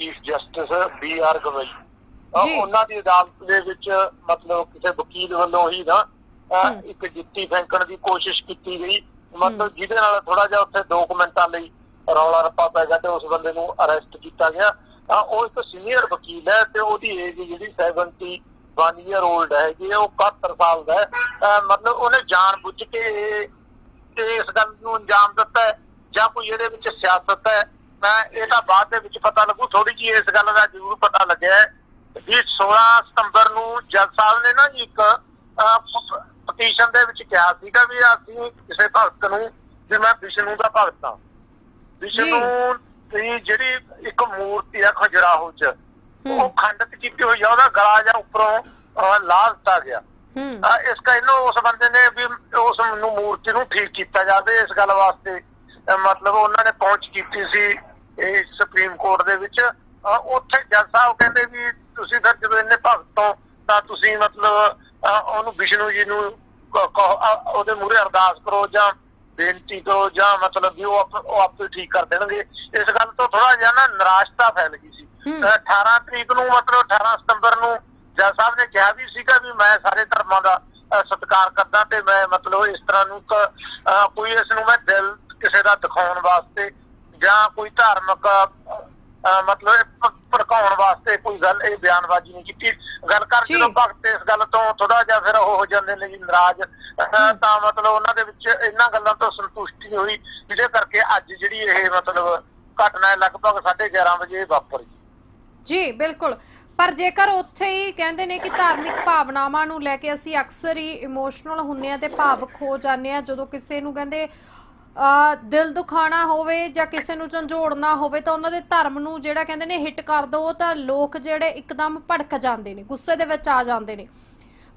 Chief justice B R Gavai ji. ਉਹਨਾਂ ਦੀ ਅਦਾਲਤ ਦੇ ਵਿੱਚ ਮਤਲਬ ਕਿਸੇ ਵਕੀਲ ਵੱਲੋਂ ਹੀ ਨਾ ਅਹ ਹਮ। ਇੱਕ ਜੁੱਤੀ ਫੈਂਕਣ ਦੀ ਕੋਸ਼ਿਸ਼ ਕੀਤੀ ਗਈ। ਮਤਲਬ ਜਿਹਦੇ ਨਾਲ ਥੋੜਾ ਜਿਹਾ ਉੱਥੇ ਦੋ ਕੁ ਮਿੰਟਾਂ ਲਈ ਰੌਲਾ ਰੱਪਾ ਪੈ ਗਿਆ ਤੇ ਉਸ ਬੰਦੇ ਨੂੰ ਅਰੈਸਟ ਕੀਤਾ ਗਿਆ। ਤਾਂ ਉਹ ਇੱਕ ਸੀਨੀਅਰ ਵਕੀਲ ਹੈ ਤੇ ਉਹਦੀ ਏਜ ਜਿਹੜੀ 71 ਈਅਰ 올ਡ ਹੈ ਜੀ ਉਹ 71 ਸਾਲ ਦਾ ਹੈ। ਅਹ ਮਤਲਬ ਉਹਨੇ ਜਾਣ ਬੁੱਝ ਕੇ ਇਹ ਤੇ ਇਸ ਗੱਲ ਨੂੰ ਅੰਜਾਮ ਦਿੱਤਾ ਹੈ ਜਾਂ ਕੋਈ ਇਹਦੇ ਵਿੱਚ ਸਿਆਸਤ ਹੈ। ਮੈਂ ਇਹਦਾ ਬਾਅਦ ਦੇ ਵਿੱਚ ਪਤਾ ਲੱਗੂ ਥੋੜੀ ਜੀ ਇਸ ਗੱਲ ਦਾ ਜ਼ਰੂਰ ਪਤਾ ਲੱਗਿਆ ਵੀ 16 ਸਤੰਬਰ ਨੂੰ ਜੱਜ ਸਾਹਿਬ ਨੇ ਨਾ ਜੀ ਇੱਕ ਪਟੀਸ਼ਨ ਦੇ ਵਿੱਚ ਕਿਹਾ ਸੀਗਾ ਵੀ ਅਸੀਂ ਕਿਸੇ ਭਗਤ ਨੂੰ ਵੀ ਮੈਂ ਵਿਸ਼ਨੂੰ ਦਾ ਭਗਤ ਹਾਂ। ਵਿਸ਼ਨੂੰ ਦੀ ਜਿਹੜੀ ਇੱਕ ਮੂਰਤੀ ਹੈ ਖਜਰਾਹੋ ਚ ਉਹ ਖੰਡਿਤ ਕੀਤੀ ਹੋਈ ਆ ਉਹਦਾ ਗਲਾ ਜਾਂ ਉੱਪਰੋਂ ਅਹ, ਲਾ ਦਿੱਤਾ ਗਿਆ। ਇਸ ਇਹਨੂੰ ਉਸ ਬੰਦੇ ਨੇ ਵੀ ਉਸ ਨੂੰ ਮੂਰਤੀ ਨੂੰ ਠੀਕ ਕੀਤਾ ਜਾਵੇ ਇਸ ਗੱਲ ਵਾਸਤੇ। ਮਤਲਬ ਉਹਨਾਂ ਨੇ ਪਹੁੰਚ ਕੀਤੀ ਸੀ ਇਹ ਸੁਪਰੀਮ ਕੋਰਟ ਦੇ ਵਿੱਚ ਉੱਥੇ ਜੱਜ ਸਾਹਿਬ ਕਹਿੰਦੇ ਵੀ ਤੁਸੀਂ ਫਿਰ ਜਦੋਂ ਇੰਨੇ ਭਗਤ ਹੋ ਤਾਂ ਤੁਸੀਂ ਮਤਲਬ ਉਹਨੂੰ ਵਿਸ਼ਨੂੰ ਜੀ ਨੂੰ ਉਹਦੇ ਮੂਹਰੇ ਅਰਦਾਸ ਕਰੋ ਜਾਂ ਬੇਨਤੀ ਕਰੋ ਜਾਂ ਮਤਲਬ ਵੀ ਉਹ ਆਪ- ਠੀਕ ਕਰ ਦੇਣਗੇ ਇਸ ਗੱਲ ਤੋਂ ਥੋੜਾ ਜਿਹਾ ਨਾ ਨਿਰਾਸ਼ਤਾ ਫੈਲ ਗਈ ਸੀ ਹੂੰ। ਅਹ 18 ਤਰੀਕ ਨੂੰ ਮਤਲਬ 18 ਸਤੰਬਰ ਨੂੰ ਜੱਜ ਸਾਹਿਬ ਨੇ ਕਿਹਾ ਵੀ ਸੀਗਾ ਵੀ ਮੈਂ ਸਾਰੇ ਧਰਮਾਂ ਦਾ ਸਤਿਕਾਰ ਕਰਦਾ ਤੇ ਮੈਂ ਮਤਲਬ ਇਸ ਤਰ੍ਹਾਂ ਨੂੰ ਕੋਈ ਇਸ ਨੂੰ ਮੈਂ ਦਿਲ ਕਿਸੇ ਦਾ ਦਿਖਾਉਣ ਵਾਸਤੇ ਜਾਂ ਕੋਈ ਧਾਰਮਿਕ ਮਤਲਬ ਭੜਕਾਉਣ ਵਾਸਤੇ ਕੋਈ ਗੱਲ ਇਹ ਬਿਆਨਬਾਜ਼ੀ ਨਹੀਂ ਕੀਤੀ। ਗੱਲ ਕਰ। ਜਦੋਂ ਭਗਤ ਇਸ ਗੱਲ ਤੋਂ ਥੋੜਾ ਜਿਹਾ ਫਿਰ ਉਹ ਹੋ ਜਾਂਦੇ ਨੇ ਜੀ ਨਾਰਾਜ਼। ਤਾਂ ਮਤਲਬ ਉਹਨਾਂ ਦੇ ਵਿੱਚ ਇਹਨਾਂ ਗੱਲਾਂ ਤੋਂ ਸੰਤੁਸ਼ਟੀ ਹੋਈ ਜਿਹਦੇ ਕਰਕੇ ਅੱਜ ਜਿਹੜੀ ਇਹ ਮਤਲਬ ਘਟਨਾ ਲਗਭਗ 11:30 ਵਜੇ ਵਾਪਰੀ। ਜੀ ਬਿਲਕੁਲ। ਪਰ ਜੇਕਰ ਉੱਥੇ ਹੀ ਕਹਿੰਦੇ ਨੇ ਕਿ ਧਾਰਮਿਕ ਭਾਵਨਾਵਾਂ ਨੂੰ ਲੈ ਕੇ ਅਸੀਂ ਅਕਸਰ ਹੀ ਇਮੋਸ਼ਨਲ ਹੁੰਨੇ ਆ ਤੇ ਭਾਵੁਕ ਹੋ ਜਾਂਦੇ ਆ ਜਦੋਂ ਕਿਸੇ ਨੂੰ ਕਹਿੰਦੇ ਦਿਲ ਦੁਖਾਣਾ ਹੋਵੇ ਜਾਂ ਕਿਸੇ ਨੂੰ ਝੰਜੋੜਨਾ ਹੋਵੇ ਤਾਂ ਉਹਨਾਂ ਦੇ ਧਰਮ ਨੂੰ ਜਿਹੜਾ ਕਹਿੰਦੇ ਨੇ ਹਿੱਟ ਕਰ ਦੋ ਤਾਂ ਲੋਕ ਜਿਹੜੇ ਇੱਕਦਮ ਭੜਕ ਜਾਂਦੇ ਨੇ ਗੁੱਸੇ ਦੇ ਵਿੱਚ ਆ ਜਾਂਦੇ ਨੇ।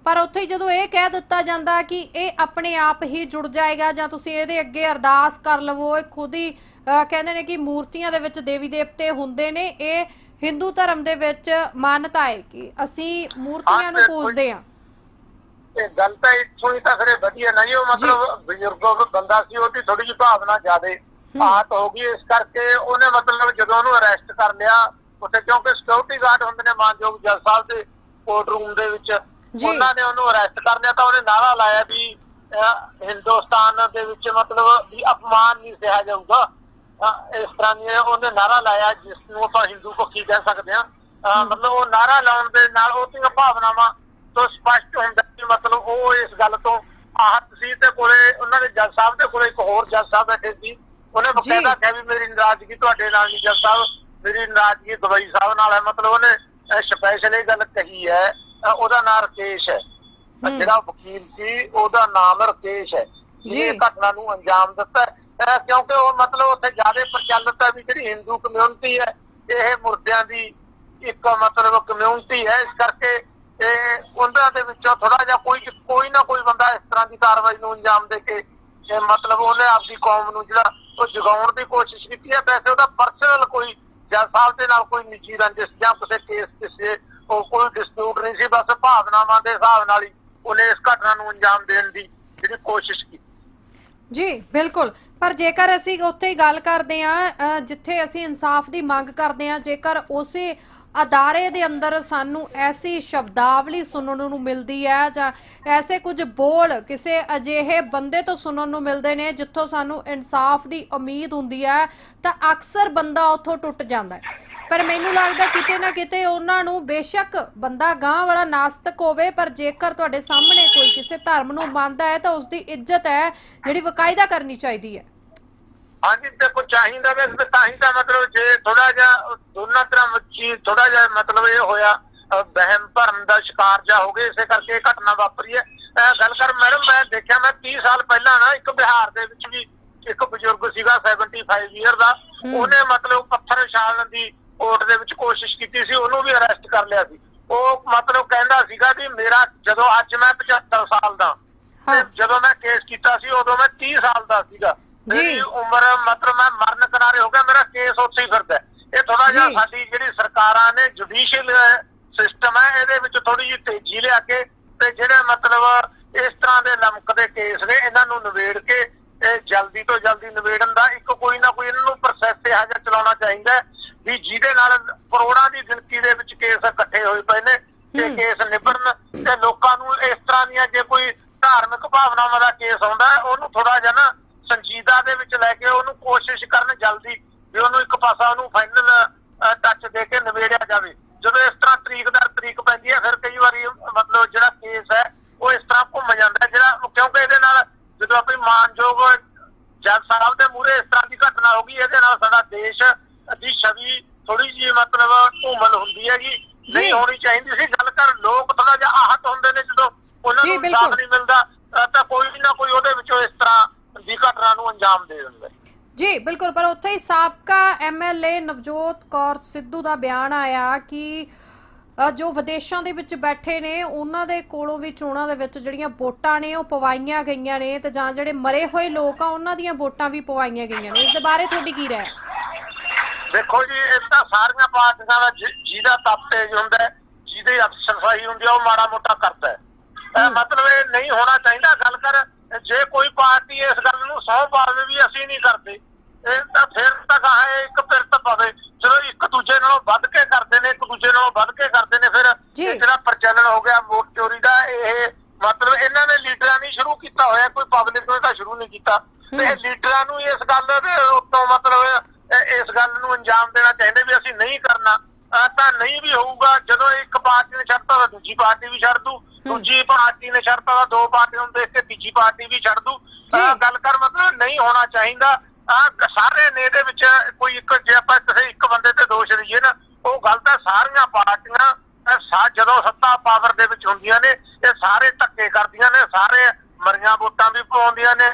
ਪਰ ਉੱਥੇ ਜਦੋਂ ਇਹ ਕਹਿ ਦਿੱਤਾ ਜਾਂਦਾ ਕਿ ਇਹ ਆਪਣੇ ਆਪ ਹੀ ਜੁੜ ਜਾਏਗਾ ਜਾਂ ਤੁਸੀਂ ਇਹਦੇ ਅੱਗੇ ਅਰਦਾਸ ਕਰ ਲਵੋ ਇਹ ਖੁਦ ਹੀ ਕਹਿੰਦੇ ਨੇ ਕਿ ਮੂਰਤੀਆਂ ਦੇ ਵਿੱਚ ਦੇਵੀ ਦੇਵਤੇ ਹੁੰਦੇ ਨੇ ਇਹ ਹਿੰਦੂ ਧਰਮ ਦੇ ਵਿੱਚ ਮਾਨਤਾ ਹੈ ਕਿ ਅਸੀਂ ਮੂਰਤੀਆਂ ਨੂੰ ਪੂਜਦੇ ਹਾਂ। ਇਹ ਗੱਲ ਤਾਂ ਇੱਥੋਂ ਹੀ ਤਾਂ ਫਿਰ ਵਧੀਆ ਨਹੀਂ ਉਹ ਮਤਲਬ ਬਜ਼ੁਰਗ ਬੰਦਾ ਸੀ ਉਹਦੀ ਥੋੜੀ ਜਿਹੀ ਭਾਵਨਾ ਜ਼ਿਆਦੇ ਆਤ ਹੋ ਗਈ ਇਸ ਕਰਕੇ ਉਹਨੇ ਮਤਲਬ ਜਦੋਂ ਉਹਨੂੰ ਅਰੈਸਟ ਕਰ ਲਿਆ ਉੱਥੇ ਕਿਉਂਕਿ ਸਿਕਿਉਰਿਟੀ ਗਾਰਡ ਹੁੰਦੇ ਨੇ ਮਾਨਯੋਗ ਜੱਜ ਸਾਹਿਬ ਦੇ ਕੋਰਟ ਰੂਮ ਦੇ ਵਿੱਚ। ਉਹਨਾਂ ਨੇ ਉਹਨੂੰ ਅਰੈਸਟ ਕਰ ਲਿਆ ਤਾਂ ਉਹਨੇ ਨਾਰਾ ਲਾਇਆ ਵੀ ਹਿੰਦੁਸਤਾਨ ਦੇ ਵਿੱਚ ਮਤਲਬ ਵੀ ਅਪਮਾਨ ਨਹੀਂ ਸਹਿਆ ਜਾਊਗਾ। ਇਸ ਤਰ੍ਹਾਂ ਦੀ ਉਹਨੇ ਨਾਰਾ ਲਾਇਆ ਜਿਸ ਨੂੰ ਆਪਾਂ ਹਿੰਦੂ ਪੱਖੀ ਕਹਿ ਸਕਦੇ ਹਾਂ। ਮਤਲਬ ਉਹ ਨਾਰਾ ਲਾਉਣ ਦੇ ਨਾਲ ਉਹਦੀਆਂ ਭਾਵਨਾਵਾਂ ਤੋਂ ਸਪਸ਼ਟ ਹੁੰਦਾ ਕਿ ਮਤਲਬ ਉਹ ਇਸ ਗੱਲ ਤੋਂ ਆਹਤ ਸੀ ਤੇ ਕੋਲੇ ਉਹਨਾਂ ਦੇ ਜੱਜ ਸਾਹਿਬ ਦੇ ਕੋਲੇ ਇੱਕ ਹੋਰ ਜੱਜ ਸਾਹਿਬ ਬੈਠੇ ਸੀ। ਉਹਨੇ ਬਕਾਇਦਾ ਕਿਹਾ ਵੀ ਮੇਰੀ ਨਾਰਾਜ਼ਗੀ ਤੁਹਾਡੇ ਨਾਲ ਨਹੀਂ ਜੱਜ ਸਾਹਿਬ ਮੇਰੀ ਨਾਰਾਜ਼ਗੀ ਦਵਾਈ ਸਾਹਿਬ ਨਾਲ ਹੈ। ਮਤਲਬ ਉਹਨੇ ਸਪੈਸ਼ਲ ਇਹ ਗੱਲ ਕਹੀ ਹੈ ਉਹਦਾ ਨਾਮ ਰਕੇਸ਼ ਹੈ। ਜਿਹੜਾ ਵਕੀਲ ਸੀ ਉਹਦਾ ਨਾਮ ਰਕੇਸ਼ ਹੈ। ਜੀ। ਜਿਹਨੇ ਘਟਨਾ ਨੂੰ ਅੰਜਾਮ ਦਿੱਤਾ ਕਿਉਂਕਿ ਉਹ ਮਤਲਬ ਉੱਥੇ ਜ਼ਿਆਦਾ ਪ੍ਰਚਲਿਤ ਹੈ ਵੀ ਜਿਹੜੀ ਹਿੰਦੂ ਕਮਿਊਨਿਟੀ ਹੈ ਇਹ ਮੁਰਦਿਆਂ ਦੀ ਇੱਕ ਮਤਲਬ ਕਮਿਊਨਿਟੀ ਹੈ। ਇਸ ਕਰਕੇ ਇਹ ਉਹਨਾਂ ਦੇ ਵਿੱਚੋਂ ਥੋੜਾ ਜਿਹਾ ਕੋਈ ਕੋਈ ਨਾ ਕੋਈ ਬੰਦਾ ਇਸ ਤਰ੍ਹਾਂ ਦੀ ਕਾਰਵਾਈ ਨੂੰ ਅੰਜਾਮ ਦੇ ਕੇ ਮਤਲਬ ਉਹਨੇ ਆਪਦੀ ਕੌਮ ਨੂੰ ਜਿਹੜਾ ਉਹ ਜਗਾਉਣ ਦੀ ਕੋਸ਼ਿਸ਼ ਕੀਤੀ ਹੈ। ਵੈਸੇ ਉਹਦਾ ਪਰਸਨਲ ਕੋਈ ਜੱਜ ਸਾਹਿਬ ਦੇ ਨਾਲ ਕੋਈ ਨਿੱਜੀ ਰੰਜਿਸ਼ ਜਾਂ ਕਿਸੇ ਕੇਸ ਕਿਸੇ ਉਹ ਕੋਈ ਡਿਸਪਿਊਟ ਨਹੀਂ ਸੀ, ਬਸ ਭਾਵਨਾਵਾਂ ਦੇ ਹਿਸਾਬ ਨਾਲ ਹੀ ਉਹਨੇ ਇਸ ਘਟਨਾ ਨੂੰ ਅੰਜਾਮ ਦੇਣ ਦੀ ਜਿਹੜੀ ਕੋਸ਼ਿਸ਼ ਕੀਤੀ। ਜੀ, ਬਿਲਕੁਲ। ਪਰ ਜੇਕਰ ਅਸੀਂ ਉੱਥੇ ਹੀ ਗੱਲ ਕਰਦੇ ਆ ਜਿੱਥੇ ਅਸੀਂ ਇਨਸਾਫ ਦੀ ਮੰਗ ਕਰਦੇ ਆ ਜੇਕਰ ਉਸੇ ਅਦਾਰੇ ਦੇ ਅੰਦਰ ਸਾਨੂੰ ਐਸੀ ਸ਼ਬਦਾਵਲੀ ਸੁਣਨ ਨੂੰ ਮਿਲਦੀ ਹੈ ਜਾਂ ਐਸੇ ਕੁਝ ਬੋਲ ਕਿਸੇ ਅਜਿਹੇ ਬੰਦੇ ਤੋਂ ਸੁਣਨ ਨੂੰ ਮਿਲਦੇ ਨੇ ਜਿੱਥੋਂ ਸਾਨੂੰ ਇਨਸਾਫ ਦੀ ਉਮੀਦ ਹੁੰਦੀ ਹੈ, ਤਾਂ ਅਕਸਰ ਬੰਦਾ ਉੱਥੋਂ ਟੁੱਟ ਜਾਂਦਾ ਹੈ। ਪਰ ਮੈਨੂੰ ਲੱਗਦਾ ਕਿਤੇ ਨਾ ਕਿਤੇ ਉਹਨਾਂ ਨੂੰ ਬੇਸ਼ੱਕ ਬੰਦਾ ਗਾਂ ਵਾਲਾ ਨਾਸਤਕ ਹੋਵੇ, ਪਰ ਜੇਕਰ ਤੁਹਾਡੇ ਸਾਹਮਣੇ ਕੋਈ ਕਿਸੇ ਧਰਮ ਨੂੰ ਮੰਨਦਾ ਹੈ, ਤਾਂ ਉਸ ਦੀ ਇੱਜ਼ਤ ਹੈ ਜਿਹੜੀ ਵਕਾਇਦਾ ਕਰਨੀ ਚਾਹੀਦੀ ਹੈ। ਹਾਂਜੀ ਤੇ ਕੋ ਚਾਹੀਦਾ ਵੈਸੇ ਤਾਂ ਹੀ ਤਾਂ ਮਤਲਬ ਜੇ ਥੋੜਾ ਜਿਹਾ ਦੋਨਾਂ ਤਰ੍ਹਾਂ ਵਿੱਚ ਥੋੜਾ ਜਿਹਾ ਮਤਲਬ ਇਹ ਹੋਇਆ ਵਹਿਮ ਭਰਮ ਦਾ ਸ਼ਿਕਾਰ ਜਾ ਹੋ ਗਏ ਇਸੇ ਕਰਕੇ ਇਹ ਘਟਨਾ ਵਾਪਰੀ ਹੈ ਗੱਲ ਕਰ ਮੈਡਮ ਮੈਂ ਦੇਖਿਆ ਮੈਂ 30 ਸਾਲ ਪਹਿਲਾਂ ਨਾ ਇੱਕ ਬਿਹਾਰ ਦੇ ਵਿੱਚ ਵੀ ਇੱਕ ਬਜ਼ੁਰਗ ਸੀਗਾ 75 ਈਅਰ ਦਾ। ਉਹਨੇ ਮਤਲਬ ਪੱਥਰ ਛਾਲਣ ਦੀ ਕੋਰਟ ਦੇ ਵਿੱਚ ਕੋਸ਼ਿਸ਼ ਕੀਤੀ ਸੀ ਉਹਨੂੰ ਵੀ ਅਰੈਸਟ ਕਰ ਲਿਆ ਸੀ ਉਹ ਮਤਲਬ ਕਹਿੰਦਾ ਸੀਗਾ ਕਿ ਮੇਰਾ ਜਦੋਂ ਅੱਜ ਮੈਂ 75 ਸਾਲ ਦਾ। ਤੇ ਜਦੋਂ ਮੈਂ ਕੇਸ ਕੀਤਾ ਸੀ ਉਦੋਂ ਮੈਂ 30 ਸਾਲ ਦਾ ਸੀਗਾ। ਮੇਰੀ ਉਮਰ ਮਤਲਬ ਮੈਂ ਮਰਨ ਕਿਨਾਰੇ ਹੋ ਗਿਆ ਮੇਰਾ ਕੇਸ ਉੱਥੇ ਹੀ ਫਿਰਦਾ। ਇਹ ਥੋੜਾ ਜਿਹਾ। ਸਾਡੀ ਜਿਹੜੀ ਸਰਕਾਰਾਂ ਨੇ ਜੁਡੀਸ਼ੀਅਲ ਸਿਸਟਮ ਹੈ ਇਹਦੇ ਵਿੱਚ ਥੋੜੀ ਜਿਹੀ ਤੇਜ਼ੀ ਲਿਆ ਕੇ ਤੇ ਜਿਹੜੇ ਮਤਲਬ ਇਸ ਤਰ੍ਹਾਂ ਦੇ ਲਮਕਦੇ ਕੇਸ ਨੇ ਇਹਨਾਂ ਨੂੰ ਨਿਬੇੜ ਕੇ ਇਹ ਜਲਦੀ ਤੋਂ ਜਲਦੀ ਨਿਬੇੜਨ ਦਾ ਇੱਕ ਕੋਈ ਨਾ ਕੋਈ ਇਹਨਾਂ ਨੂੰ ਪ੍ਰੋਸੈਸ ਇਹੋ ਜਿਹਾ ਚਲਾਉਣਾ ਚਾਹੀਦਾ ਵੀ ਜਿਹਦੇ ਨਾਲ ਕਰੋੜਾਂ ਦੀ ਗਿਣਤੀ ਦੇ ਵਿੱਚ ਕੇਸ ਇਕੱਠੇ ਹੋਏ ਪਏ ਨੇ ਤੇ। ਕੇਸ ਨਿਬੜਨ ਤੇ ਲੋਕਾਂ ਨੂੰ ਇਸ ਤਰ੍ਹਾਂ ਦੀਆਂ ਜੇ ਕੋਈ ਧਾਰਮਿਕ ਭਾਵਨਾਵਾਂ ਦਾ ਕੇਸ ਆਉਂਦਾ ਹੈ, ਉਹਨੂੰ ਥੋੜਾ ਜਿਹਾ ਨਾ ਸੰਜੀਦਾ ਦੇ ਵਿੱਚ ਲੈ ਕੇ ਉਹਨੂੰ ਕੋਸ਼ਿਸ਼ ਕਰਨ ਜਲਦੀ ਵੀ ਉਹਨੂੰ ਇੱਕ ਪਾਸਾ ਉਹਨੂੰ ਫਾਈਨਲ ਟੱਚ ਦੇ ਕੇ ਨਿਬੇੜਿਆ ਜਾਵੇ ਜਦੋਂ ਇਸ ਤਰ੍ਹਾਂ ਤਰੀਕ ਦਰ ਤਰੀਕ ਪੈਂਦੀ ਹੈ ਫਿਰ ਕਈ ਵਾਰੀ ਮਤਲਬ ਜਿਹੜਾ ਕੇਸ ਹੈ ਉਹ ਇਸ ਤਰ੍ਹਾਂ ਘੁੰਮ ਜਾਂਦਾ ਹੈ, ਜਿਹੜਾ ਕਿਉਂਕਿ ਇਹਦੇ ਨਾਲ ਜਦੋਂ ਆਪਣੀ ਮਾਨਯੋਗ ਜੱਜ ਸਾਹਿਬ ਦੇ ਮੂਹਰੇ ਇਸ ਤਰ੍ਹਾਂ ਦੀ ਘਟਨਾ ਹੋ ਗਈ ਇਹਦੇ ਨਾਲ ਸਾਡਾ ਦੇਸ਼ ਦੀ ਛਵੀ ਥੋੜੀ ਜਿਹੀ ਮਤਲਬ ਧੂਮਲ ਹੁੰਦੀ ਹੈਗੀ ਜੀ। ਨਹੀਂ ਹੋਣੀ ਚਾਹੀਦੀ ਸੀ ਗੱਲ ਕਰ ਲੋਕ ਥੋੜਾ ਜਿਹਾ ਆਹਤ ਹੁੰਦੇ ਨੇ ਜਦੋਂ ਉਹਨਾਂ ਜੀ, ਨੂੰ। ਇਨਸਾਫ ਨਹੀਂ ਮਿਲਦਾ ਤਾਂ ਕੋਈ ਨਾ ਕੋਈ ਉਹਦੇ ਵਿੱਚੋਂ ਇਸ ਤਰ੍ਹਾਂ ਦੀ ਘਟਨਾ ਨੂੰ ਅੰਜਾਮ ਦੇ ਦਿੰਦਾ ਹੈ। ਜੀ ਬਿਲਕੁਲ ਪਰ ਉੱਥੇ ਹੀ ਸਾਬਕਾ ਐਮਐਲਏ ਨਵਜੋਤ ਕੌਰ ਸਿੱਧੂ ਦਾ ਬਿਆਨ ਆਇਆ ਕਿ ਜੋ ਵਿਦੇਸ਼ਾਂ ਦੇ ਵਿੱਚ ਬੈਠੇ ਨੇ ਉਹਨਾਂ ਦੇ ਕੋਲੋਂ ਵੀ ਚੋਣਾਂ ਦੇ ਵਿੱਚ ਜਿਹੜੀਆਂ ਵੋਟਾਂ ਨੇ ਉਹ ਪਵਾਈਆਂ ਗਈਆਂ ਨੇ ਤੇ ਜਾਂ ਜਿਹੜੇ ਮਰੇ ਹੋਏ ਲੋਕ ਆ ਉਹਨਾਂ ਦੀਆਂ ਵੋਟਾਂ ਵੀ ਪਵਾਈਆਂ ਗਈਆਂ ਨੇ। ਇਸ ਦੇ ਬਾਰੇ ਤੁਹਾਡੀ ਕੀ ਰਾਏ? ਦੇਖੋ ਜੀ ਇਹ ਤਾਂ ਸਾਰੀਆਂ ਪਾਰਟੀਆਂ ਦਾ ਜਿਹਦਾ ਤਪਤੇਜ ਹੁੰਦਾ ਹੈ, ਜਿਹਦੇ ਅਫਸਰਸ਼ਾਹੀ ਹੁੰਦੀ ਆ ਉਹ ਮਾੜਾ ਮੋਟਾ ਕਰਦਾ। ਮਤਲਬ ਇਹ ਨਹੀਂ ਹੋਣਾ ਚਾਹੀਦਾ ਗੱਲ ਕਰ ਜੇ ਕੋਈ ਪਾਰਟੀ ਇਸ ਗੱਲ ਨੂੰ ਸਹੁੰ ਪਾਵੇ ਵੀ ਅਸੀਂ ਨਹੀਂ ਕਰਦੇ ਇਹ ਤਾਂ ਫਿਰ ਤਾਂ ਕਹਾ ਇੱਕ ਪਿਰਤ ਪਵੇ। ਚਲੋ ਇੱਕ ਦੂਜੇ ਨਾਲੋਂ ਵੱਧ ਕੇ ਕਰਦੇ ਨੇ ਇੱਕ ਦੂਜੇ ਨਾਲੋਂ ਵੱਧ ਕੇ ਕਰਦੇ ਨੇ ਫਿਰ ਜਿਹੜਾ ਪ੍ਰਚਲਨ ਹੋ ਗਿਆ ਵੋਟ ਚੋਰੀ ਦਾ ਇਹ ਮਤਲਬ ਇਹਨਾਂ ਨੇ ਲੀਡਰਾਂ ਨੇ ਸ਼ੁਰੂ ਕੀਤਾ ਹੋਇਆ ਕੋਈ ਪਬਲਿਕ ਨੇ ਤਾਂ ਸ਼ੁਰੂ ਨਹੀਂ ਕੀਤਾ। ਤੇ ਇਹ ਲੀਡਰਾਂ ਨੂੰ ਇਸ ਗੱਲ ਦੇ ਉੱਤੋਂ ਮਤਲਬ ਇਸ ਗੱਲ ਨੂੰ ਅੰਜਾਮ ਦੇਣਾ ਚਾਹੀਦਾ ਵੀ ਅਸੀਂ ਨਹੀਂ ਕਰਨਾ। ਤਾਂ ਨਹੀਂ ਵੀ ਹੋਊਗਾ ਜਦੋਂ ਇੱਕ ਪਾਰਟੀ ਨੇ ਛੱਡਤਾ ਤਾਂ ਦੂਜੀ ਪਾਰਟੀ ਵੀ ਛੱਡ ਦੂ ਦੂਜੀ ਪਾਰਟੀ ਨੇ ਛੱਡਤਾ ਤਾਂ ਦੋ ਪਾਰਟੀਆਂ ਨੂੰ ਦੇਖ ਕੇ ਤੀਜੀ ਪਾਰਟੀ ਵੀ ਛੱਡ ਦੂ ਗੱਲ ਕਰ ਮਤਲਬ ਨਹੀਂ ਹੋਣਾ ਚਾਹੀਦਾ। ਆਹ ਸਾਰੇ ਨੇ ਇਹਦੇ ਵਿੱਚ ਕੋਈ ਇੱਕ ਜੇ ਆਪਾਂ ਕਿਸੇ ਇੱਕ ਬੰਦੇ ਤੇ ਦੋਸ਼ ਦਈਏ ਨਾ ਉਹ ਗੱਲ ਤਾਂ ਸਾਰੀਆਂ ਪਾਰਟੀਆਂ ਜਦੋਂ ਸੱਤਾ ਪਾਵਰ ਦੇ ਵਿੱਚ ਹੁੰਦੀਆਂ ਨੇ ਇਹ ਸਾਰੇ ਧੱਕੇ ਕਰਦੀਆਂ ਨੇ ਸਾਰੇ ਮਰੀਆਂ ਵੋਟਾਂ ਵੀ ਪਾਉਂਦੀਆਂ ਨੇ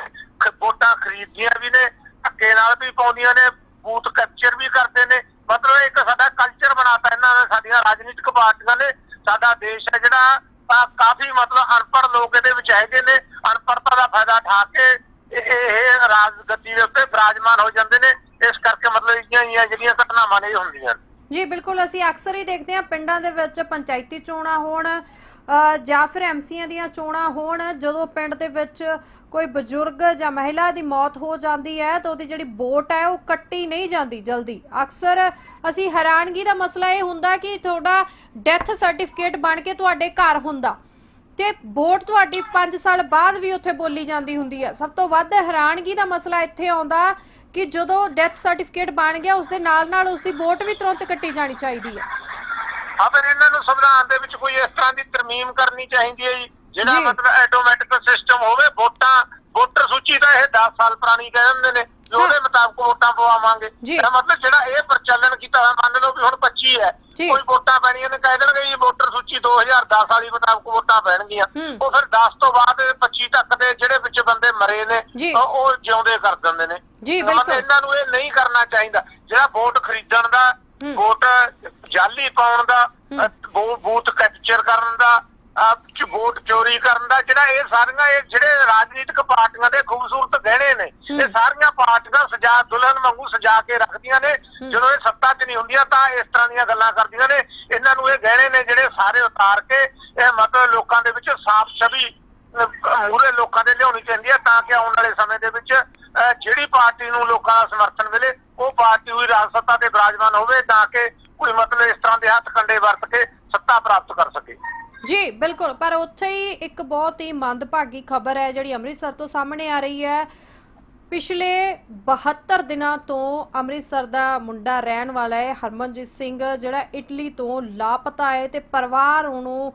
ਵੋਟਾਂ ਖਰੀਦਦੀਆਂ ਵੀ ਨੇ ਧੱਕੇ ਨਾਲ ਵੀ ਪਾਉਂਦੀਆਂ ਨੇ ਬੂਥ ਕੈਪਚਰ ਵੀ ਕਰਦੇ ਨੇ। ਮਤਲਬ ਇੱਕ ਸਾਡਾ ਕਲਚਰ ਬਣਾਤਾ ਇਹਨਾਂ ਨੇ ਸਾਡੀਆਂ ਰਾਜਨੀਤਿਕ ਪਾਰਟੀਆਂ ਨੇ। ਸਾਡਾ ਦੇਸ਼ ਹੈ ਜਿਹੜਾ ਤਾਂ ਕਾਫੀ ਮਤਲਬ ਅਨਪੜ੍ਹ ਲੋਕ ਇਹਦੇ ਵਿੱਚ ਹੈਗੇ ਨੇ। ਅਨਪੜ੍ਹਤਾ ਦਾ ਫਾਇਦਾ ਉਠਾ ਕੇ ਇਹ ਇਹ ਰਾਜਗੱਦੀ ਦੇ ਉੱਤੇ ਬਰਾਜਮਾਨ ਹੋ ਜਾਂਦੇ ਨੇ। ਇਸ ਕਰਕੇ ਮਤਲਬ ਇਹੀਆਂ ਹੀ ਜਿਹੜੀਆਂ ਘਟਨਾਵਾਂ ਨੇ, ਇਹ ਹੁੰਦੀਆਂ ਜੀ, ਬਿਲਕੁਲ, ਅਸੀਂ ਅਕਸਰ ਹੀ ਦੇਖਦੇ ਹਾਂ ਪਿੰਡਾਂ ਦੇ ਵਿੱਚ ਪੰਚਾਇਤੀ ਚੋਣਾਂ ਹੋਣ ਜਾਂ ਫਿਰ ਐਮਸੀਆਂ ਦੀਆਂ ਚੋਣਾਂ ਹੋਣ, ਜਦੋਂ ਪਿੰਡ ਦੇ ਵਿੱਚ ਕੋਈ ਬਜ਼ੁਰਗ ਜਾਂ ਮਹਿਲਾ ਦੀ ਮੌਤ ਹੋ ਜਾਂਦੀ ਹੈ ਤਾਂ ਉਹਦੀ ਜਿਹੜੀ ਵੋਟ ਹੈ ਉਹ ਕੱਟੀ ਨਹੀਂ ਜਾਂਦੀ ਜਲਦੀ। ਅਕਸਰ ਅਸੀਂ ਹੈਰਾਨਗੀ ਦਾ ਮਸਲਾ ਇਹ ਹੁੰਦਾ ਕਿ ਤੁਹਾਡਾ ਡੈਥ ਸਰਟੀਫਿਕੇਟ ਬਣ ਕੇ ਤੁਹਾਡੇ ਘਰ ਹੁੰਦਾ ਤੇ ਵੋਟ ਤੁਹਾਡੀ 5 ਸਾਲ ਬਾਅਦ ਵੀ ਉੱਥੇ ਬੋਲੀ ਜਾਂਦੀ ਹੁੰਦੀ ਹੈ। ਸਭ ਤੋਂ ਵੱਧ ਹੈਰਾਨਗੀ ਦਾ ਮਸਲਾ ਇੱਥੇ ਆਉਂਦਾ ਕਿ ਜਦੋਂ ਡੈਥ ਸਰਟੀਫਿਕੇਟ ਬਣ ਗਿਆ ਉਸ ਦੇ ਨਾਲ ਨਾਲ ਉਸ ਦੀ ਵੋਟ ਵੀ ਤੁਰੰਤ ਕੱਟੀ ਜਾਣੀ ਚਾਹੀਦੀ ਹੈ ਫਿਰ ਇਹਨਾਂ ਨੂੰ ਸੰਵਿਧਾਨ ਦੇ ਵਿੱਚ ਕੋਈ ਇਸ ਤਰ੍ਹਾਂ ਦੀ ਤਰਮੀਮ ਕਰਨੀ ਚਾਹੀਦੀ ਹੈ ਜੀ ਜਿਹੜਾ। ਮਤਲਬ ਆਟੋਮੈਟਿਕ ਸਿਸਟਮ ਹੋਵੇ ਵੋਟਾਂ ਵੋਟਰ ਸੂਚੀ ਤਾਂ ਇਹ 10 ਸਾਲ ਪੁਰਾਣੀ ਕਹਿ ਦਿੰਦੇ ਨੇ ਉਹਦੇ। ਮੁਤਾਬਕ ਵੋਟਾਂ ਪਵਾਵਾਂਗੇ। ਇਹਦਾ ਮਤਲਬ ਜਿਹੜਾ ਇਹ ਪ੍ਰਚਲਨ ਕੀਤਾ ਹੋਇਆ ਮੰਨ ਲਓ ਵੀ ਹੁਣ 25 ਹੈ ਜੀ। ਕੋਈ ਵੋਟਾਂ ਪੈਣੀਆਂ ਨੇ ਕਹਿ ਦੇਣਗੇ ਜੀ ਵੋਟਰ ਸੂਚੀ 2010 ਵਾਲੀ ਮੁਤਾਬਕ ਵੋਟਾਂ ਪੈਣਗੀਆਂ ਹੂੰ। ਉਹ ਫਿਰ 10 ਤੋਂ ਬਾਅਦ ਇਹ 25 ਤੱਕ ਦੇ ਜਿਹੜੇ ਵਿੱਚ ਬੰਦੇ ਮਰੇ ਨੇ ਜੀ। ਉਹ ਉਹ ਜਿਉਂਦੇ ਕਰ ਦਿੰਦੇ ਨੇ ਜੀ, ਮਤਲਬ ਬਿਲਕੁਲ। ਇਹਨਾਂ ਨੂੰ ਇਹ ਨਹੀਂ ਕਰਨਾ ਚਾਹੀਦਾ ਜਿਹੜਾ ਵੋਟ ਖਰੀਦਣ ਦਾ ਹੂੰ। ਵੋਟ ਜਾਲੀ ਪਾਉਣ ਦਾ ਹੂੰ। ਅਹ ਬੂ- ਬੂਥ ਕੈਪਚਰ ਕਰਨ ਦਾ ਚ ਵੋਟ ਚੋਰੀ ਕਰਨ ਦਾ ਜਿਹੜਾ ਇਹ ਸਾਰੀਆਂ ਇਹ ਜਿਹੜੇ ਰਾਜਨੀਤਿਕ ਪਾਰਟੀਆਂ ਦੇ ਖੂਬਸੂਰਤ ਗਹਿਣੇ ਨੇ। ਇਹ ਸਾਰੀਆਂ ਪਾਰਟੀਆਂ ਸਜਾ ਦੁਲਹਨ ਵਾਂਗੂ ਸਜਾ ਕੇ ਰੱਖਦੀਆਂ ਨੇ। ਜਦੋਂ ਇਹ ਸੱਤਾ 'ਚ ਨਹੀਂ ਹੁੰਦੀਆਂ ਤਾਂ ਇਸ ਤਰ੍ਹਾਂ ਦੀਆਂ ਗੱਲਾਂ ਕਰਦੀਆਂ ਨੇ ਇਹਨਾਂ ਨੂੰ ਇਹ ਗਹਿਣੇ ਨੇ ਜਿਹੜੇ ਸਾਰੇ ਉਤਾਰ ਕੇ ਇਹ ਮਤਲਬ ਲੋਕਾਂ ਦੇ ਵਿੱਚ ਸਾਫ਼ ਛਵੀ ਮੂਰੇ ਲੋਕਾਂ ਦੇ ਲਿਆਉਣੀ ਚਾਹੀਦੀ ਹੈ ਤਾਂ ਕਿ ਆਉਣ ਵਾਲੇ ਸਮੇਂ ਦੇ ਵਿੱਚ ਜਿਹੜੀ ਪਾਰਟੀ ਨੂੰ ਲੋਕਾਂ ਦਾ ਸਮਰਥਨ ਮਿਲੇ ਉਹ ਪਾਰਟੀ ਹੋਈ ਰਾਜ ਸੱਤਾ ਤੇ ਵਿਰਾਜਮਾਨ ਹੋਵੇ ਤਾਂ ਕਿ ਕੋਈ ਮਤਲਬ ਇਸ ਤਰ੍ਹਾਂ ਦੇ ਹੱਥ ਕੰਡੇ ਵਰਤ ਕੇ ਸੱਤਾ ਪ੍ਰਾਪਤ ਕਰ ਸਕੇ ਜੀ, ਬਿਲਕੁਲ। ਪਰ ਉੱਥੇ ਹੀ ਇੱਕ ਬਹੁਤ ਹੀ ਮੰਦਭਾਗੀ ਖਬਰ ਹੈ, ਜਿਹੜੀ ਅੰਮ੍ਰਿਤਸਰ ਤੋਂ ਸਾਹਮਣੇ ਆ ਰਹੀ ਹੈ। ਪਿਛਲੇ 72 ਦਿਨਾਂ ਤੋਂ ਅੰਮ੍ਰਿਤਸਰ ਦਾ ਮੁੰਡਾ ਰਹਿਣ ਵਾਲਾ ਹੈ, ਹਰਮਨਜੀਤ ਸਿੰਘ, ਜਿਹੜਾ ਇਟਲੀ ਤੋਂ ਲਾਪਤਾ ਹੈ ਤੇ ਪਰਿਵਾਰ ਉਹਨੂੰ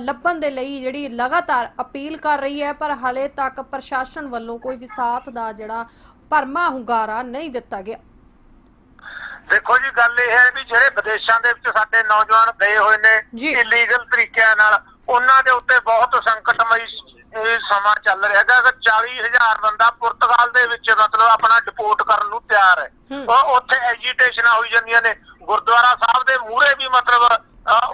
ਲੱਭਣ ਦੇ ਲਈ ਜਿਹੜੀ ਲਗਾਤਾਰ ਅਪੀਲ ਕਰ ਰਹੀ ਹੈ, ਪਰ ਹਲੇ ਤੱਕ ਪ੍ਰਸ਼ਾਸਨ ਵੱਲੋਂ ਕੋਈ ਵੀ ਸਾਥ ਦਾ ਜਿਹੜਾ ਭਰਮਾ ਹੁੰਗਾਰਾ ਨਹੀਂ ਦਿੱਤਾ ਗਿਆ। ਦੇਖੋ ਜੀ ਗੱਲ ਇਹ ਹੈ ਵੀ ਜਿਹੜੇ ਵਿਦੇਸ਼ਾਂ ਦੇ ਵਿੱਚ ਸਾਡੇ ਨੌਜਵਾਨ ਗਏ ਹੋਏ। ਨੇ ਇਲੀਗਲ ਤਰੀਕਿਆਂ ਨਾਲ ਉਹਨਾਂ ਦੇ ਉੱਤੇ ਬਹੁਤ ਸੰਕਟਮਈ ਸਮਾਂ ਚੱਲ ਰਿਹਾ ਹੈਗਾ। ਕਿ 40000 ਬੰਦਾ ਪੁਰਤਗਾਲ ਦੇ ਵਿੱਚ ਮਤਲਬ ਆਪਣਾ ਡਿਪੋਰਟ ਕਰਨ ਨੂੰ ਤਿਆਰ ਹੈ। ਉਹ ਉੱਥੇ ਐਜੀਟੇਸ਼ਨਾਂ ਹੋਈ ਜਾਂਦੀਆਂ ਨੇ। ਗੁਰਦੁਆਰਾ ਸਾਹਿਬ ਦੇ ਮੂਹਰੇ ਵੀ ਮਤਲਬ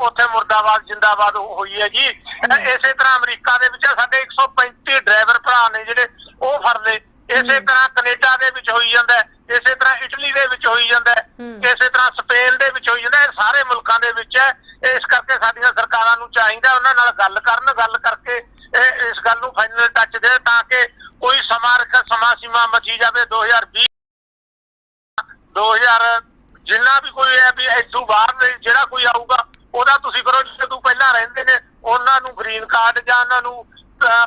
ਉੱਥੇ ਮੁਰਦਾਬਾਦ ਜਿੰਦਾਬਾਦ ਹੋਈ ਹੈ ਜੀ। ਇਸੇ ਤਰ੍ਹਾਂ ਅਮਰੀਕਾ ਦੇ ਵਿੱਚ ਸਾਡੇ 135 ਡਰਾਈਵਰ ਭਰਾ ਨੇ ਜਿਹੜੇ ਉਹ ਫੜ ਲਏ। ਇਸੇ ਤਰ੍ਹਾਂ ਕੈਨੇਡਾ ਦੇ ਵਿੱਚ ਹੋਈ ਜਾਂਦਾ ਇਸੇ ਤਰ੍ਹਾਂ ਇਟਲੀ ਦੇ ਵਿੱਚ ਹੋਈ ਜਾਂਦਾ। ਇਸੇ ਤਰ੍ਹਾਂ ਸਪੇਨ ਦੇ ਵਿੱਚ ਹੋਈ ਜਾਂਦਾ ਸਾਰੇ ਮੁਲਕਾਂ ਦੇ ਵਿੱਚ ਹੈ। ਇਸ ਕਰਕੇ ਸਾਡੀਆਂ ਸਰਕਾਰਾਂ ਨੂੰ ਚਾਹੀਦਾ ਉਹਨਾਂ ਨਾਲ ਗੱਲ ਕਰਨ ਗੱਲ ਕਰਕੇ ਇਸ ਗੱਲ ਨੂੰ ਫਾਈਨਲ ਟੱਚ ਦੇ ਤਾਂ ਕਿ ਕੋਈ ਸਮਾਂ ਰੱਖ ਸਮਾਂ ਸੀਮਾ ਮਚੀ ਜਾਵੇ। 2020 2000 ਜਿੰਨਾ ਵੀ ਕੋਈ ਹੈ ਵੀ ਇਦੋਂ ਬਾਹਰ ਜਿਹੜਾ ਕੋਈ ਆਊਗਾ ਉਹਦਾ ਤੁਸੀਂ ਕਰੋ। ਜਿਹੜੇ ਤੋਂ ਪਹਿਲਾਂ ਰਹਿੰਦੇ ਨੇ ਉਹਨਾਂ ਨੂੰ ਗ੍ਰੀਨ ਕਾਰਡ ਜਾਂ ਉਹਨਾਂ ਨੂੰ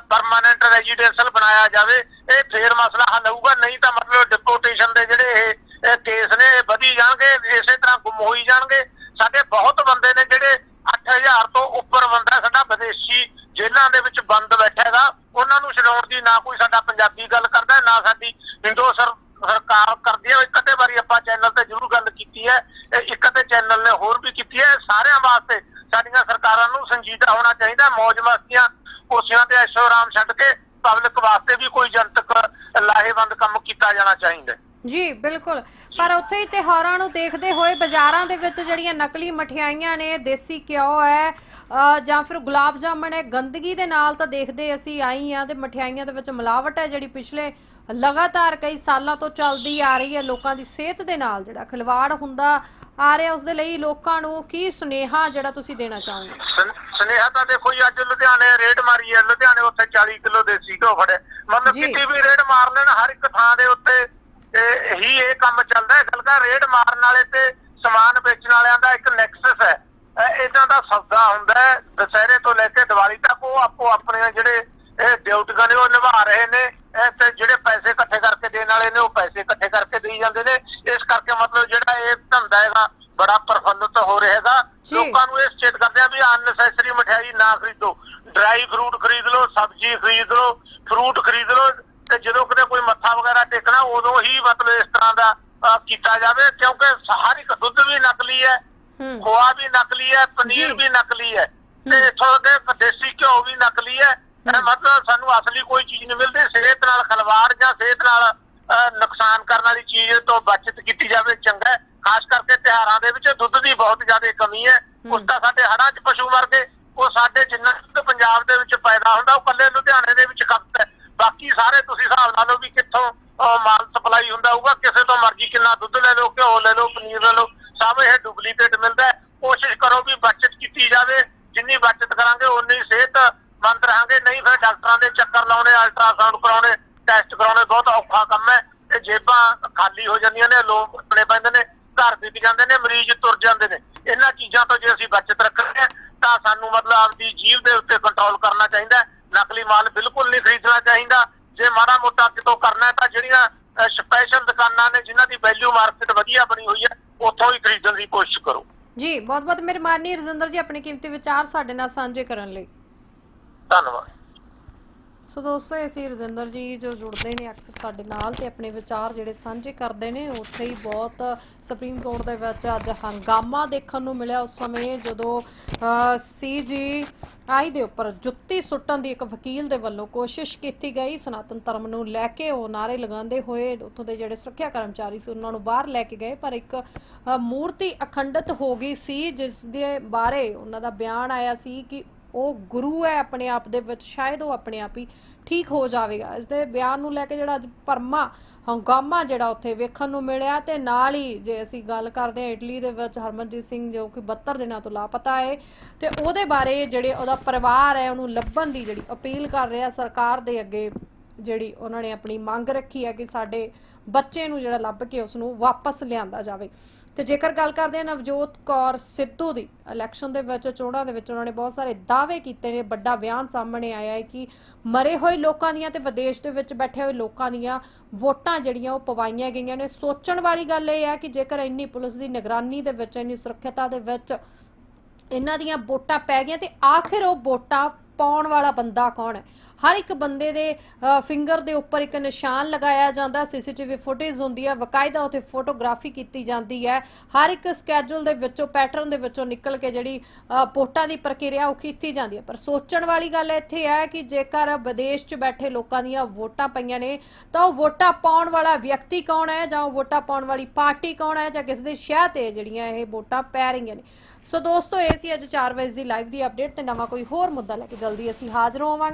ਪਰਮਾਨੈਂਟ ਰੈਜ਼ੀਡੈਂਸ਼ਲ ਬਣਾਇਆ ਜਾਵੇ। ਇਹ ਫੇਰ ਮਸਲਾ ਹੱਲ ਹੋਊਗਾ। ਨਹੀਂ ਤਾਂ ਮਤਲਬ ਡਿਪੋਰਟੇਸ਼ਨ ਦੇ ਜਿਹੜੇ ਇਹ ਇਹ ਕੇਸ ਨੇ, ਵਧੀ ਜਾਣਗੇ, ਇਸੇ ਤਰ੍ਹਾਂ ਗੁੰਮ ਹੋਈ ਜਾਣਗੇ। ਸਾਡੇ ਬਹੁਤ ਬੰਦੇ ਨੇ ਜਿਹੜੇ 8000 ਤੋਂ ਉੱਪਰ ਬੰਦਾ ਸਾਡਾ ਵਿਦੇਸ਼ੀ, ਜੇਲ੍ਹਾਂ ਦੇ ਵਿੱਚ ਬੰਦ ਬੈਠਾ ਹੈਗਾ। ਉਹਨਾਂ ਨੂੰ ਛਡਾਉਣ ਦੀ ਨਾ ਕੋਈ ਸਾਡਾ ਪੰਜਾਬੀ ਗੱਲ ਕਰਦਾ, ਨਾ ਸਾਡੀ ਹਿੰਦੂ ਸਰ, ਸਰਕਾਰ ਕਰਦੀ ਹੈ। ਇੱਕ ਅੱਧੇ ਵਾਰੀ ਆਪਾਂ ਚੈਨਲ ਤੇ ਜ਼ਰੂਰ ਗੱਲ ਕੀਤੀ ਹੈ। ਇਹ ਇੱਕ ਅੱਧੇ ਚੈਨਲ ਨੇ ਹੋਰ ਵੀ ਕੀਤੀ ਹੈ। ਸਾਰਿਆਂ ਵਾਸਤੇ ਸਾਡੀਆਂ ਸਰਕਾਰਾਂ ਨੂੰ ਸੰਜੀਦਾ ਹੋਣਾ ਚਾਹੀਦਾ। ਮੌਜ ਮਸਤੀਆਂ ਕੁਰਸੀਆਂ ਤੇ ਐਸ਼ੋ ਆਰਾਮ ਛੱਡ ਕੇ ਪਬਲਿਕ ਵਾਸਤੇ ਵੀ ਕੋਈ ਜਨਤਕ ਲਾਹੇਵੰਦ ਕੰਮ ਕੀਤਾ ਜਾਣਾ ਚਾਹੀਦਾ ਜੀ ਬਿਲਕੁਲ। ਪਰ ਉੱਥੇ ਹੀ ਤਿਉਹਾਰਾਂ ਨੂੰ ਦੇਖਦੇ ਹੋਏ ਬਾਜ਼ਾਰਾਂ ਦੇ ਵਿੱਚ ਜਿਹੜੀਆਂ ਨਕਲੀ ਮਠਿਆਈਆਂ ਨੇ ਦੇਸੀ ਘਿਓ ਹੈ ਜਾਂ ਫਿਰ ਗੁਲਾਬ ਜਾਮਣ ਹੈ ਗੰਦਗੀ ਦੇ ਨਾਲ ਤਾਂ ਦੇਖਦੇ ਅਸੀਂ ਆਈ ਆ ਤੇ ਮਠਿਆਈਆਂ ਦੇ ਵਿੱਚ ਮਿਲਾਵਟ ਹੈ ਜਿਹੜੀ ਪਿਛਲੇ ਲਗਾਤਾਰ ਕਈ ਸਾਲਾਂ ਤੋਂ ਚੱਲਦੀ ਆ ਰਹੀ ਹੈ। ਲੋਕਾਂ ਦੀ ਸਿਹਤ ਦੇ ਨਾਲ ਜਿਹੜਾ ਖਿਲਵਾੜ ਹੁੰਦਾ ਆ ਰਿਹਾ ਉਸ ਦੇ ਲਈ ਲੋਕਾਂ ਨੂੰ ਕੀ ਸੁਨੇਹਾ ਜਿਹੜਾ ਤੁਸੀਂ ਦੇਣਾ ਚਾਹੋਗੇ? ਸਨ- ਸੁਨੇਹਾ ਤਾਂ ਦੇਖੋ ਜੀ ਅੱਜ ਲੁਧਿਆਣੇ ਰੇਡ ਮਾਰੀ ਹੈ। ਲੁਧਿਆਣੇ ਉੱਥੇ 40 ਕਿਲੋ ਦੇਸੀ ਫੜੇ ਮਤਲਬ। ਕਿਤੇ ਵੀ ਰੇਡ ਮਾਰ ਲੈਣ ਹਰ ਇੱਕ ਥਾਂ ਦੇ ਉੱਤੇ ਇਹ- ਹੀ ਇਹ ਕੰਮ ਚੱਲਦਾ ਹੈ। ਗਲਗਾ ਰੇਡ ਮਾਰਨ ਵਾਲੇ ਤੇ ਸਮਾਨ ਵੇਚਣ ਵਾਲਿਆਂ ਦਾ ਇੱਕ ਨੈਕਸਸ ਹੈ। ਇਦਾਂ ਦਾ ਸੌਦਾ ਹੁੰਦਾ ਹੈ। ਦੁਸਹਿਰੇ ਤੋਂ ਲੈ ਕੇ ਦੀਵਾਲੀ ਤੱਕ ਉਹ ਆਪੋ ਆਪਣੇ ਜਿਹੜੇ ਇਹ ਡਿਊਟੀਆਂ ਨੇ ਉਹ ਨਿਭਾ ਰਹੇ ਨੇ। ਤੇ ਜਿਹੜੇ ਪੈਸੇ ਇਕੱਠੇ ਕਰਕੇ ਦੇਣ ਵਾਲੇ ਨੇ ਉਹ ਪੈਸੇ ਇਕੱਠੇ ਕਰਕੇ ਦੇਈ ਜਾਂਦੇ ਨੇ। ਇਸ ਕਰਕੇ ਮਤਲਬ ਜਿਹੜਾ ਇਹ ਧੰਦਾ ਹੈਗਾ ਬੜਾ ਪ੍ਰਫੁੱਲਤ ਹੋ ਰਿਹਾ ਹੈਗਾ। ਲੋਕਾਂ ਨੂੰ ਇਹ ਸਟੇਟ ਕਰਦੇ ਆ ਵੀ ਅਨਨੈਸੈਸਰੀ ਮਠਿਆਈ ਨਾ ਖਰੀਦੋ। ਡਰਾਈ ਫਰੂਟ ਖਰੀਦ ਲਓ ਸਬਜ਼ੀ ਖਰੀਦ ਲਓ ਫਰੂਟ ਖਰੀਦ ਲਓ। ਤੇ ਜਦੋਂ ਕਿਤੇ ਕੋਈ ਮੱਥਾ ਵਗੈਰਾ ਟੇਕਣਾ ਉਦੋਂ ਹੀ ਮਤਲਬ ਇਸ ਤਰ੍ਹਾਂ ਦਾ ਕੀਤਾ ਜਾਵੇ ਕਿਉਂਕਿ ਹਰ ਇੱਕ ਦੁੱਧ ਵੀ ਨਕਲੀ ਹੈ ਖੋਆ ਵੀ ਨਕਲੀ ਹੈ ਪਨੀਰ। ਵੀ ਨਕਲੀ ਹੈ ਤੇ ਇੱਥੋਂ ਦੇ ਦੇਸੀ ਘਿਓ ਵੀ ਨਕਲੀ ਹੈ ਮਤਲਬ ਸਾਨੂੰ ਅਸਲੀ ਕੋਈ ਚੀਜ਼ ਨਹੀਂ ਮਿਲਦੀ ਸਿਹਤ ਨਾਲ ਖਲਵਾੜ ਜਾਂ ਸਿਹਤ ਨਾਲ ਨੁਕਸਾਨ ਕਰਨ ਵਾਲੀ ਚੀਜ਼ ਤੋਂ ਬਚਤ ਕੀਤੀ ਜਾਵੇ ਚੰਗਾ ਖਾਸ ਕਰਕੇ ਤਿਉਹਾਰਾਂ ਦੇ ਵਿੱਚ ਦੁੱਧ ਦੀ ਬਹੁਤ ਜ਼ਿਆਦਾ ਕਮੀ ਹੈ। ਉਸ ਦਾ ਸਾਡੇ ਹੜਾਂ 'ਚ ਪਸ਼ੂ ਮਰ ਗਏ ਉਹ ਸਾਡੇ ਜਿੰਨਾ ਦੁੱਧ ਪੰਜਾਬ ਦੇ ਵਿੱਚ ਪੈਦਾ ਹੁੰਦਾ ਉਹ ਕੱਲੇ ਲੁਧਿਆਣੇ ਦੇ ਵਿੱਚ ਖਪਤ ਹੈ। ਬਾਕੀ ਸਾਰੇ ਤੁਸੀਂ ਹਿਸਾਬ ਲਾ ਲਓ ਵੀ ਕਿੱਥੋਂ ਮਾਲ ਸਪਲਾਈ ਹੁੰਦਾ ਹੋਊਗਾ, ਕਿਸੇ ਤੋਂ ਮਰਜ਼ੀ ਕਿੰਨਾ ਦੁੱਧ ਲੈ ਲਓ, ਘਿਓ ਲੈ ਲਓ, ਪਨੀਰ ਲੈ ਲਓ, ਸਭ ਇਹ ਡੁਪਲੀਕੇਟ ਮਿਲਦਾ ਕੋਸ਼ਿਸ਼ ਕਰੋ ਵੀ ਬਚਤ ਕੀਤੀ ਜਾਵੇ, ਜਿੰਨੀ ਬਚਤ ਕਰਾਂਗੇ ਉਨੀ ਸਿਹਤਮੰਦ ਰਹਾਂਗੇ, ਨਹੀਂ ਫਿਰ ਡਾਕਟਰਾਂ ਦੇ ਚੱਕਰ ਲਾਉਣੇ ਅਲਟਰਾਸਾਊਂਡ ਕਰਾਉਣੇ ਟੈਸਟ ਕਰਾਉਣੇ ਬਹੁਤ ਔਖਾ ਕੰਮ ਹੈ। ਤੇ ਜੇਬਾਂ ਖਾਲੀ ਹੋ ਜਾਂਦੀਆਂ ਨੇ, ਲੋਕ ਆਪਣੇ ਪੈਂਦੇ ਨੇ, ਘਰ ਵਿਕ ਜਾਂਦੇ ਨੇ, ਮਰੀਜ਼ ਤੁਰ ਜਾਂਦੇ ਨੇ। ਇਹਨਾਂ ਚੀਜ਼ਾਂ ਤੋਂ ਜੇ ਅਸੀਂ ਬਚਤ ਰੱਖਣੀ ਹੈ, ਤਾਂ ਸਾਨੂੰ ਮਤਲਬ ਆਪਦੀ ਜੀਵ ਦੇ ਉੱਤੇ ਕੰਟਰੋਲ ਕਰਨਾ ਚਾਹੀਦਾ ਨਕਲੀ ਮਾਲ ਬਿਲਕੁਲ ਨਹੀਂ ਖਰੀਦਣਾ ਚਾਹੀਦਾ। ਜੇ ਮਾੜਾ ਮੋਟਾ ਕਿਤੋਂ ਕਰਨਾ ਤਾਂ ਜਿਹੜੀਆਂ ਸਪੈਸ਼ਲ ਦੁਕਾਨਾਂ ਨੇ ਜਿਨ੍ਹਾਂ ਦੀ ਵੈਲਿਊ ਮਾਰਕੀਟ ਵਧੀਆ ਬਣੀ ਹੋਈ ਹੈ ਉੱਥੋਂ ਹੀ ਖਰੀਦਣ ਦੀ ਕੋਸ਼ਿਸ਼ ਕਰੋ। ਜੀ ਬਹੁਤ ਬਹੁਤ ਮਿਹਰਬਾਨੀ ਰਜਿੰਦਰ ਜੀ ਆਪਣੇ ਕੀਮਤੀ ਵਿਚਾਰ ਸਾਡੇ ਨਾਲ ਸਾਂਝੇ ਕਰਨ ਲਈ। ਧੰਨਵਾਦ। ਸੋ ਦੋਸਤੋ ਅਸੀਂ ਰਜਿੰਦਰ ਜੀ ਜੋ ਜੁੜਦੇ ਨੇ ਅਕਸਰ ਸਾਡੇ ਨਾਲ ਤੇ ਆਪਣੇ ਵਿਚਾਰ ਜਿਹੜੇ ਸਾਂਝੇ ਕਰਦੇ ਨੇ, ਉੱਥੇ ਹੀ ਬਹੁਤ ਸੁਪਰੀਮ ਕੋਰਟ ਦੇ ਵਿੱਚ ਅੱਜ ਹੰਗਾਮਾ ਦੇਖਣ ਨੂੰ ਮਿਲਿਆ ਉਸ ਸਮੇਂ ਜਦੋਂ ਸੀਜੀ ਆਈ ਦੇ ਉੱਪਰ ਜੁੱਤੀ ਸੁੱਟਣ ਦੀ ਇੱਕ ਵਕੀਲ ਦੇ ਵੱਲੋਂ ਕੋਸ਼ਿਸ਼ ਕੀਤੀ ਗਈ। ਸਨਾਤਨ ਧਰਮ ਨੂੰ ਲੈ ਕੇ ਉਹ ਨਾਰੇ ਲਗਾਉਂਦੇ ਹੋਏ ਉੱਥੋਂ ਦੇ ਜਿਹੜੇ ਸੁਰੱਖਿਆ ਕਰਮਚਾਰੀ ਸੀ ਉਹਨਾਂ ਨੂੰ ਬਾਹਰ ਲੈ ਕੇ ਗਏ, ਪਰ ਇੱਕ ਮੂਰਤੀ ਅਖੰਡਿਤ ਹੋ ਗਈ ਸੀ, ਜਿਸ ਦੇ ਬਾਰੇ ਉਹਨਾਂ ਦਾ ਬਿਆਨ ਆਇਆ ਸੀ ਕਿ ਉਹ ਗੁਰੂ ਹੈ ਆਪਣੇ ਆਪ ਦੇ ਵਿੱਚ, ਸ਼ਾਇਦ ਉਹ ਆਪਣੇ ਆਪ ਹੀ ਠੀਕ ਹੋ ਜਾਵੇਗਾ। ਇਸ ਦੇ ਬਿਆਨ ਨੂੰ ਲੈ ਕੇ ਜਿਹੜਾ ਅੱਜ ਪਰਮਾ ਹੰਗਾਮਾ ਜਿਹੜਾ ਉੱਥੇ ਵੇਖਣ ਨੂੰ ਮਿਲਿਆ ਤੇ ਨਾਲ ਹੀ ਜੇ ਅਸੀਂ ਗੱਲ ਕਰਦੇ ਹਾਂ ਇਟਲੀ ਦੇ ਵਿੱਚ ਹਰਮਨਜੀਤ ਸਿੰਘ ਜੋ ਕਿ 72 ਦਿਨਾਂ ਤੋਂ ਲਾਪਤਾ ਹੈ ਤੇ ਉਹਦੇ ਬਾਰੇ ਜਿਹੜੇ ਉਹਦਾ ਪਰਿਵਾਰ ਹੈ ਉਹਨੂੰ ਲੱਭਣ ਦੀ ਜਿਹੜੀ ਅਪੀਲ ਕਰ ਰਿਹਾ ਸਰਕਾਰ ਦੇ ਅੱਗੇ ਜਿਹੜੀ ਉਹਨਾਂ ਨੇ ਆਪਣੀ ਮੰਗ ਰੱਖੀ ਹੈ ਕਿ ਸਾਡੇ ਬੱਚੇ ਨੂੰ ਜਿਹੜਾ ਲੱਭ ਕੇ ਉਸ ਨੂੰ ਵਾਪਸ ਲਿਆਂਦਾ ਜਾਵੇ। ਤੇ ਜੇਕਰ ਗੱਲ ਕਰਦੇ ਹਾਂ ਨਵਜੋਤ ਕੌਰ ਸਿੱਧੂ ਦੀ ਇਲੈਕਸ਼ਨ ਦੇ ਵਿੱਚ, ਚੋਣਾਂ ਦੇ ਵਿੱਚ ਉਹਨਾਂ ਨੇ ਬਹੁਤ ਸਾਰੇ ਦਾਅਵੇ ਕੀਤੇ ਨੇ। ਵੱਡਾ ਬਿਆਨ ਸਾਹਮਣੇ ਆਇਆ ਹੈ ਕਿ ਮਰੇ ਹੋਏ ਲੋਕਾਂ ਦੀਆਂ ਤੇ ਵਿਦੇਸ਼ ਦੇ ਵਿੱਚ ਬੈਠੇ ਹੋਏ ਲੋਕਾਂ ਦੀਆਂ ਵੋਟਾਂ ਜਿਹੜੀਆਂ ਉਹ ਪਵਾਈਆਂ ਗਈਆਂ ਨੇ। ਸੋਚਣ ਵਾਲੀ ਗੱਲ ਇਹ ਹੈ ਕਿ ਜੇਕਰ ਇੰਨੀ ਪੁਲਿਸ ਦੀ ਨਿਗਰਾਨੀ ਦੇ ਵਿੱਚ, ਇੰਨੀ ਸੁਰੱਖਿਅਤਾ ਦੇ ਵਿੱਚ ਇਹਨਾਂ ਦੀਆਂ ਵੋਟਾਂ ਪੈ ਗਈਆਂ ਤੇ ਆਖਿਰ ਉਹ ਵੋਟਾਂ ਪਾਉਣ ਵਾਲਾ ਬੰਦਾ ਕੌਣ ਹੈ? ਹਰ ਇੱਕ ਬੰਦੇ ਦੇ ਫਿੰਗਰ ਦੇ ਉੱਪਰ ਇੱਕ ਨਿਸ਼ਾਨ ਲਗਾਇਆ ਜਾਂਦਾ ਸੀਸੀਟੀਵੀ ਫੁਟੇਜ ਹੁੰਦੀ ਹੈ ਵਕਾਇਦਾ ਉੱਥੇ ਫੋਟੋਗ੍ਰਾਫੀ ਕੀਤੀ ਜਾਂਦੀ ਹੈ। ਹਰ ਇੱਕ ਸਕੇਜੂਲ ਦੇ ਵਿੱਚੋਂ ਪੈਟਰਨ ਦੇ ਵਿੱਚੋਂ ਨਿਕਲ ਕੇ ਜਿਹੜੀ ਅ, ਵੋਟਾਂ ਦੀ ਪ੍ਰਕਿਰਿਆ ਉਹ ਕੀਤੀ ਜਾਂਦੀ ਹੈ। ਪਰ ਸੋਚਣ ਵਾਲੀ ਗੱਲ ਇੱਥੇ ਹੈ ਕਿ ਜੇਕਰ ਵਿਦੇਸ਼ 'ਚ ਬੈਠੇ ਲੋਕਾਂ ਦੀਆਂ ਵੋਟਾਂ ਪਈਆਂ ਨੇ ਤਾਂ ਉਹ ਵੋਟਾਂ ਪਾਉਣ ਵਾਲਾ ਵਿਅਕਤੀ ਕੌਣ ਹੈ ਜਾਂ ਉਹ ਵੋਟਾਂ ਪਾਉਣ ਵਾਲੀ ਪਾਰਟੀ ਕੌਣ ਹੈ ਜਾਂ ਕਿਸ ਦੇ ਸ਼ਹਿ ਤੇ ਜਿਹੜੀਆਂ ਇਹ ਵੋਟਾਂ ਪੈ ਰਹੀਆਂ ਨੇ? ਸੋ ਦੋਸਤੋ ਇਹ ਸੀ ਅੱਜ 4 ਵਜੇ ਦੀ ਲਾਈਵ ਦੀ ਅਪਡੇਟ ਤੇ ਨਵਾਂ ਕੋਈ ਹੋਰ ਮੁੱਦਾ ਲੈ ਕੇ ਜਲਦੀ ਅਸੀਂ ਹਾਜ਼ਰ ਹੋਵਾਂਗੇ।